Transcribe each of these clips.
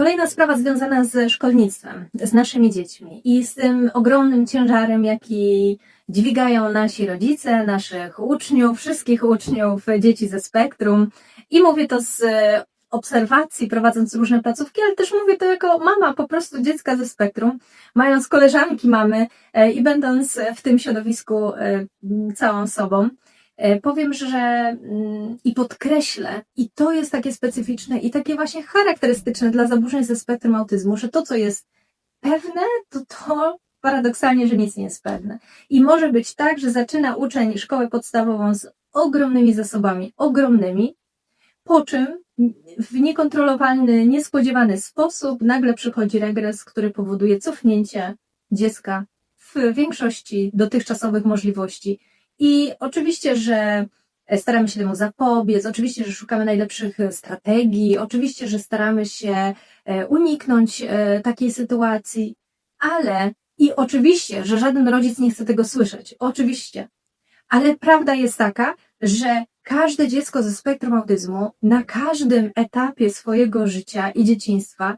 Kolejna sprawa związana ze szkolnictwem, z naszymi dziećmi i z tym ogromnym ciężarem, jaki dźwigają nasi rodzice, naszych uczniów, wszystkich uczniów, dzieci ze spektrum. I mówię to z obserwacji, prowadząc różne placówki, ale też mówię to jako mama po prostu dziecka ze spektrum, mając koleżanki mamy e, i będąc w tym środowisku e, całą sobą. E, Powiem, że mm, i podkreślę, i to jest takie specyficzne i takie właśnie charakterystyczne dla zaburzeń ze spektrum autyzmu, że to, co jest pewne, to to paradoksalnie, że nic nie jest pewne. I może być tak, że zaczyna uczeń szkołę podstawową z ogromnymi zasobami, ogromnymi, po czym w niekontrolowalny, niespodziewany sposób nagle przychodzi regres, który powoduje cofnięcie dziecka w większości dotychczasowych możliwości. I oczywiście, że staramy się temu zapobiec, oczywiście, że szukamy najlepszych strategii, oczywiście, że staramy się e, uniknąć e, takiej sytuacji, ale i oczywiście, że żaden rodzic nie chce tego słyszeć. Oczywiście. Ale prawda jest taka, że każde dziecko ze spektrum autyzmu na każdym etapie swojego życia i dzieciństwa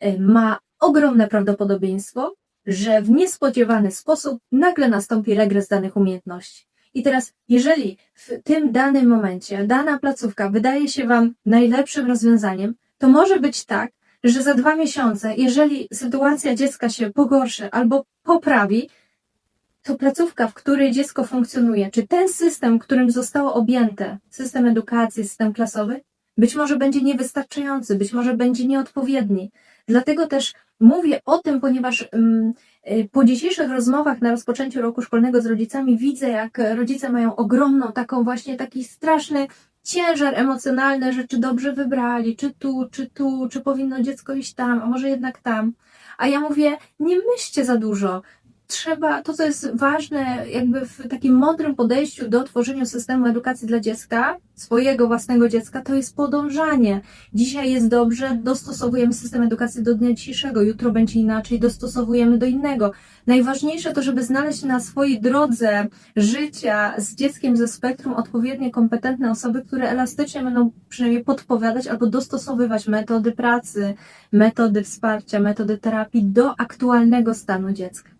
e, ma ogromne prawdopodobieństwo, że w niespodziewany sposób nagle nastąpi regres danych umiejętności. I teraz, jeżeli w tym danym momencie dana placówka wydaje się Wam najlepszym rozwiązaniem, to może być tak, że za dwa miesiące, jeżeli sytuacja dziecka się pogorszy albo poprawi, to placówka, w której dziecko funkcjonuje, czy ten system, którym zostało objęte, system edukacji, system klasowy, być może będzie niewystarczający, być może będzie nieodpowiedni. Dlatego też mówię o tym, ponieważ ym, y, po dzisiejszych rozmowach na rozpoczęciu roku szkolnego z rodzicami widzę, jak rodzice mają ogromną, taką właśnie taki straszny ciężar emocjonalny, że czy dobrze wybrali, czy tu, czy tu, czy powinno dziecko iść tam, a może jednak tam. A ja mówię, nie myślcie za dużo. Trzeba, to co jest ważne, jakby w takim mądrym podejściu do tworzenia systemu edukacji dla dziecka, swojego własnego dziecka, to jest podążanie. Dzisiaj jest dobrze, dostosowujemy system edukacji do dnia dzisiejszego, jutro będzie inaczej, dostosowujemy do innego. Najważniejsze to, żeby znaleźć na swojej drodze życia z dzieckiem ze spektrum odpowiednie kompetentne osoby, które elastycznie będą przynajmniej podpowiadać albo dostosowywać metody pracy, metody wsparcia, metody terapii do aktualnego stanu dziecka.